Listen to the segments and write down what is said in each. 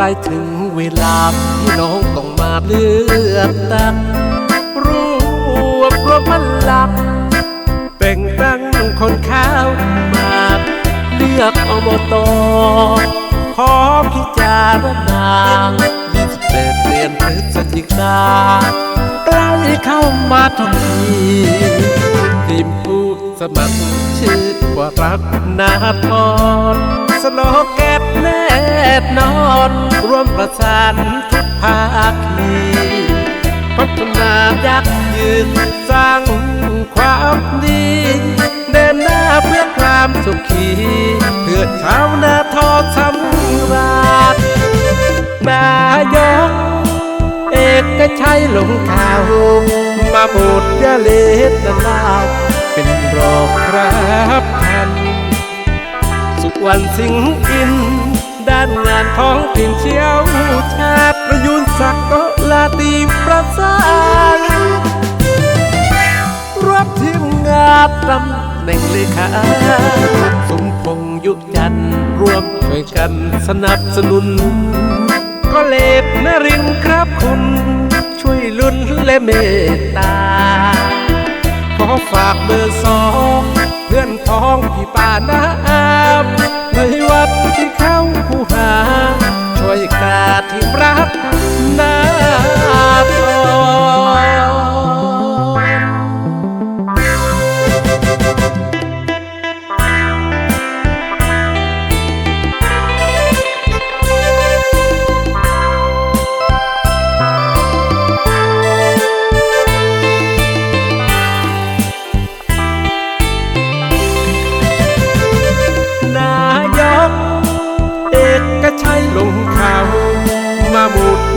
ล้ถึงเวลาที่น้องต้องมาเลือกตั้งรวบรวมพลังแบ่งตั้งคนข้าวมาเลือกอบตขอพิจารณา28เดือนพฤศจิกาใกล้เข้ามาทุกทีทีมผู้สมัครชื่อว่ารักนาทรสโลแกนแน่นอน วมประสานทุกภาคีพัฒนายักยืนสร้างความดีเดินหน้าเพื่อความสุขีเพื่อชาวนาทอสำราญนายกเอกชัยลงข่าวมาบูดยาเลดนลาวเป็นรอครับท่านสุวรรณสิงห์อินานงานท้องถิ่นเชี่ยวชาติประยุนศักดิ์ก็ลาตีประสานรับทีมงานตำแหน่งเลขาสมพงยุจันร่วมช่วยกันสนับสนุน ก็เลดนรินครับคุณ ช่วยลุ้นและเมตตา ขอฝากเบอร์สองเพื่อนพ้องพี่ป่าน้ำ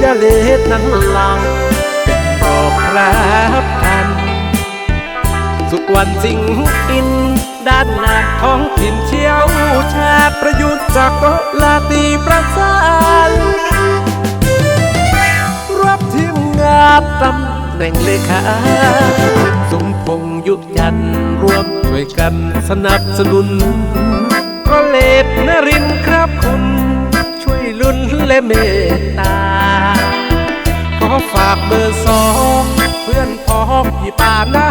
ยาเลดนั้นล่าเป็นบอกครับท่านสุขวันสิงอิน ด้านงานท้องถิ่นเชี่ยวชาประยุทธ์จากก็ลาตีประสานรับทีมงานตำแหน่งเลขาสมพงษ์ยุยันร่วมช่วยกันสนับสนุนก็เลดนรินครับคุณ ช่วยลุ้นและเมตตา ฝากเบอร์สองเพื่อนพ้องพี่ป่านะ